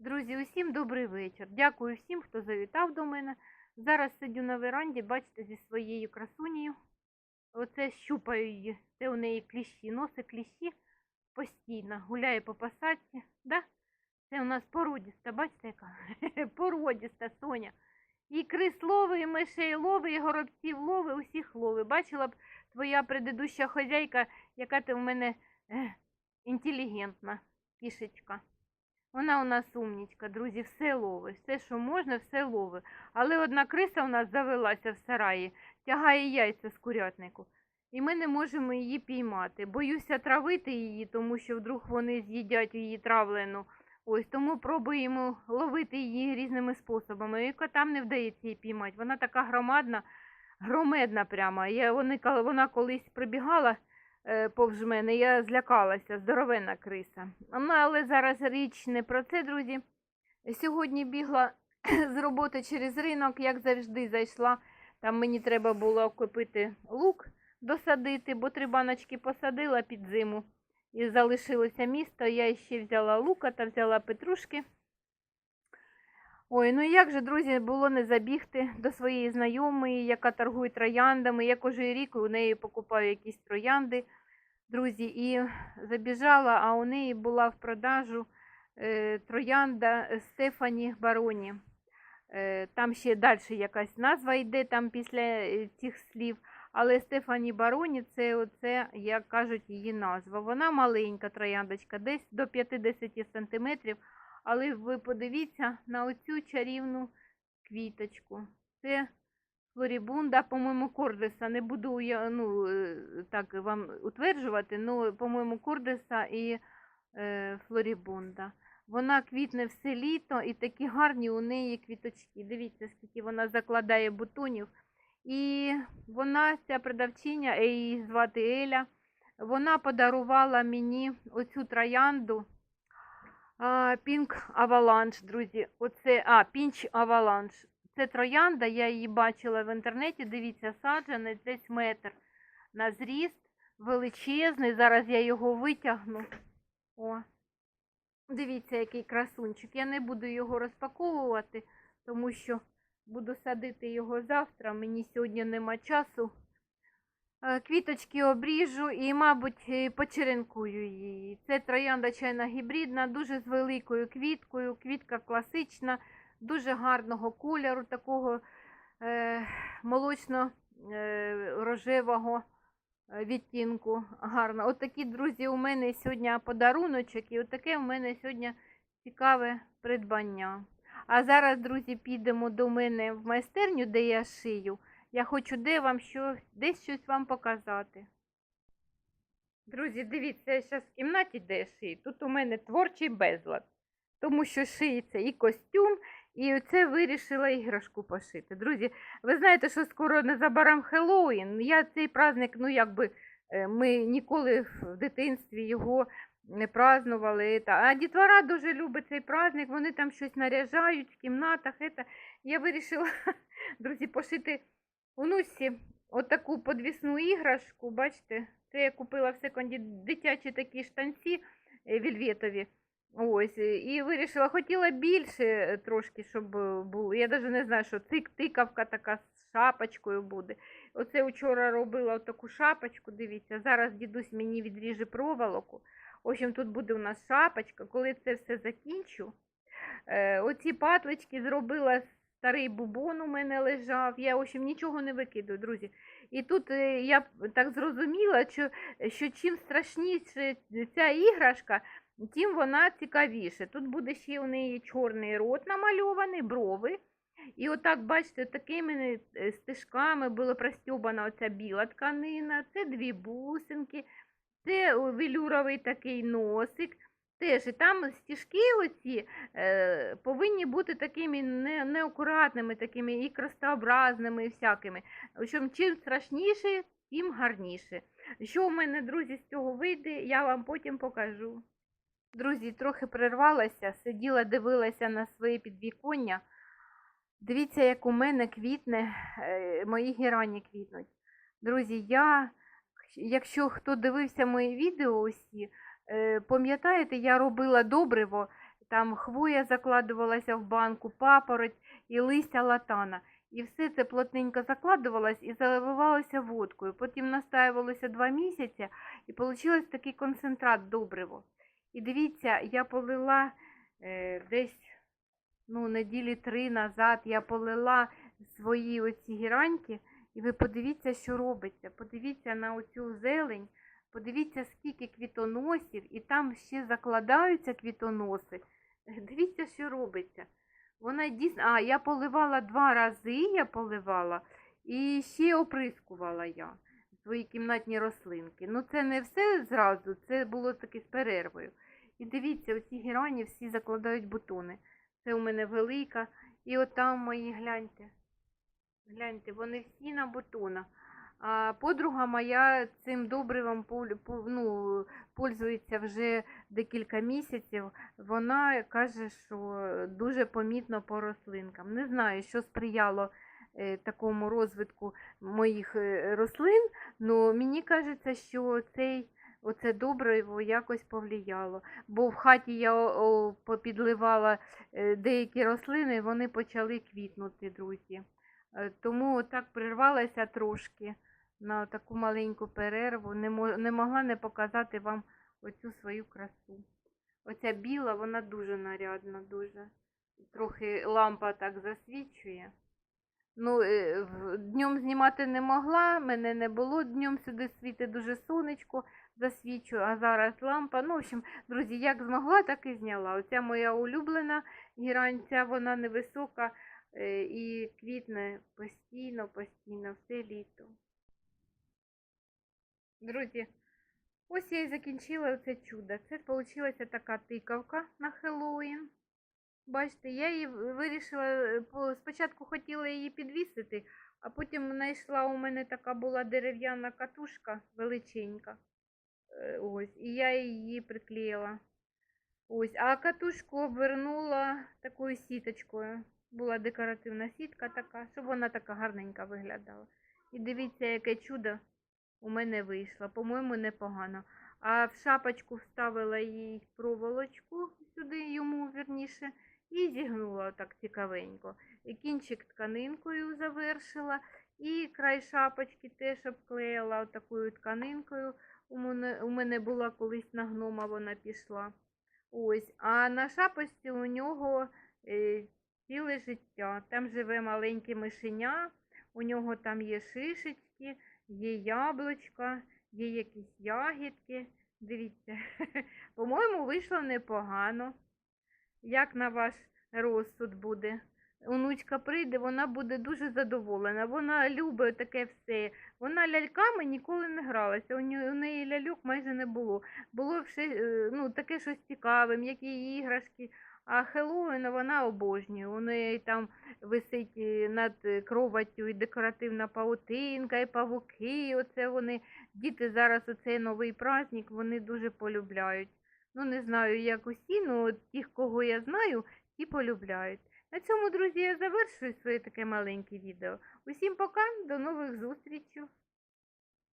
Друзі, усім добрий вечір. Дякую всім, хто завітав до мене. Зараз сидю на веранді, бачите, зі своєю красунею. Оце щупаю її. Це у неї кліщі, носи кліщі постійно. Гуляє по посадці. Да? Це у нас породіста, бачите, яка? породіста Соня. І крис лови, і мишей лови, і горобців лови, усіх лови. Бачила б твоя предыдуща хозяйка, яка ти в мене інтелігентна кішечка. Вона у нас умнічка, друзі, все ловить. Все, що можна, все ловить. Але одна криса у нас завелася в сараї, тягає яйця з курятнику. І ми не можемо її піймати. Боюся травити її, тому що вдруг вони з'їдять її травлену. Ось тому пробуємо ловити її різними способами. І котам не вдається її піймати. Вона така громадна, громедна прямо. Я, вони, вона колись прибігала повз мене, я злякалася, здоровенна криса. Але зараз річ не про це, друзі. Сьогодні бігла з роботи через ринок, як завжди, зайшла. Там мені треба було купити лук, досадити, бо три баночки посадила під зиму. І залишилося місто. Я ще взяла лука та взяла петрушки. Ой, ну як же, друзі, було не забігти до своєї знайомої, яка торгує трояндами. Я кожен рік у неї покупаю якісь троянди, друзі, і забіжала, а у неї була в продажу е, троянда Стефані Бароні. Е, там ще далі якась назва йде там після е, цих слів. Але Стефані Бароні це оце, як кажуть, її назва. Вона маленька трояндочка, десь до 50 сантиметрів. Але ви подивіться на оцю чарівну квіточку. Це флорібунда, по-моєму, кордеса. Не буду я, ну, е, так вам утверджувати, але, по-моєму, кордеса і е, флорібунда. Вона квітне все літо і такі гарні у неї квіточки. Дивіться, скільки вона закладає бутонів. І вона, ця продавчиня, її звати Еля, вона подарувала мені оцю троянду. Пінк Аваланш, друзі. Оце, а, Пінч Аваланш. Це троянда, я її бачила в інтернеті. Дивіться, саджанець десь метр на зріст, величезний. Зараз я його витягну. О, дивіться, який красунчик. Я не буду його розпаковувати, тому що буду садити його завтра. Мені сьогодні нема часу. Е, Квіточки обріжу і, мабуть, е, почеренкую її. Це троянда чайна гібридна, дуже з великою квіткою. Квітка класична, дуже гарного кольору, такого е, молочно-рожевого відтінку. Гарно. От такі, друзі, у мене сьогодні подаруночок, і отаке у мене сьогодні цікаве придбання. А зараз, друзі, підемо до мене в майстерню, де я шию. Я хочу де вам що, десь щось вам показати. Друзі, дивіться, я зараз в кімнаті, де шию. Тут у мене творчий безлад. Тому що шиється і костюм, і оце вирішила іграшку пошити. Друзі, ви знаєте, що скоро незабаром Хеллоуін. Я цей праздник, ну якби е, ми ніколи в дитинстві його не празднували. А дітвора дуже любить цей праздник, вони там щось наряжають в кімнатах. Я вирішила, друзі, пошити онусі отаку подвісну іграшку. Бачите, це я купила в секонді дитячі такі штанці е, вільветові. Ось, е, і вирішила, хотіла більше е, трошки, щоб було. Я навіть не знаю, що цик тикавка така з шапочкою буде. Оце вчора робила таку шапочку, дивіться. Зараз дідусь мені відріже проволоку. В общем, тут буде у нас шапочка. Коли це все закінчу, оці патлички зробила старий бубон у мене лежав. Я, в общем, нічого не викидаю, друзі. І тут е, я так зрозуміла, що, що чим страшніше ця іграшка, тим вона цікавіше. Тут буде ще у неї чорний рот намальований, брови. І отак, бачите, такими е, стежками була простьобана оця біла тканина, це дві бусинки, це велюровий такий носик. Теж і там стіжки оці е, повинні бути такими не, неакуратними, такими і крестообразними, і всякими. В общем, чим страшніше, тим гарніше. Що у мене, друзі, з цього вийде, я вам потім покажу. Друзі, трохи прервалася, сиділа, дивилася на своє підвіконня. Дивіться, як у мене квітне, е, мої герані квітнуть. Друзі, я, якщо хто дивився мої відео усі, пам'ятаєте, я робила добриво там хвоя закладувалася в банку, папороть і листя латана. І все це плотненько закладувалось і заливалося водкою. Потім настаювалося два місяці і вийшло такий концентрат добриво. І дивіться, я полила е, десь ну, неділі три назад, я полила свої оці гіраньки, і ви подивіться, що робиться. Подивіться на оцю зелень, подивіться, скільки квітоносів, і там ще закладаються квітоноси. Дивіться, що робиться. Вона дійсно. А, я поливала два рази, я поливала, і ще оприскувала я свої кімнатні рослинки. Ну, це не все зразу, це було таки з перервою. І дивіться, оці герані всі закладають бутони. Це у мене велика. І отам мої, гляньте. Гляньте, вони всі на бутонах. А подруга моя цим добривом ну, пользується вже декілька місяців. Вона каже, що дуже помітно по рослинкам. Не знаю, що сприяло е, такому розвитку моїх е, рослин, але мені кажеться, що цей, оце добриво якось повлияло. Бо в хаті я попідливала е, деякі рослини, вони почали квітнути, друзі. Тому так прервалася трошки на таку маленьку перерву. Не, не могла не показати вам оцю свою красу. Оця біла, вона дуже нарядна, дуже. Трохи лампа так засвічує. Ну, е, днем знімати не могла, мене не було. Днем сюди світить дуже сонечко, засвічує, а зараз лампа. Ну, в общем, друзі, як змогла, так і зняла. Оця моя улюблена гіранця, вона невисока е, і квітне постійно, постійно, все літо. Друзі, ось я і закінчила це чудо. Це вийшла така тикавка на Хеллоуін. Бачите, я її вирішила, спочатку хотіла її підвісити, а потім знайшла у мене така була дерев'яна катушка величенька. Е, Ось, і я її приклеїла. Ось, а катушку обвернула такою сіточкою. Була декоративна сітка така, щоб вона така гарненька виглядала. І дивіться, яке чудо у мене вийшло. По-моєму, непогано. А в шапочку вставила їй проволочку сюди йому вірніше, і зігнула так цікавенько. І кінчик тканинкою завершила, і край шапочки теж обклеїла такою тканинкою. У мене, у мене була колись на гнома, вона пішла. Ось, а на шапочці у нього е, ціле життя. Там живе маленьке мишеня, у нього там є шишечки, є яблучка, є якісь ягідки. Дивіться, по-моєму, вийшло непогано. Як на ваш розсуд буде? Онучка прийде, вона буде дуже задоволена. Вона любить таке все. Вона ляльками ніколи не гралася. У неї, ляльок майже не було. Було все, е, ну, таке щось цікаве, м'які іграшки. А Хеллоуін вона обожнює. У неї там висить е, над е, кроваттю і декоративна паутинка, і павуки. Оце вони, діти зараз оцей новий праздник, вони дуже полюбляють. Ну, не знаю, як усі, але тих, кого я знаю, ті полюбляють. На цьому, друзі, я завершую своє таке маленьке відео. Усім пока, до нових зустрічей!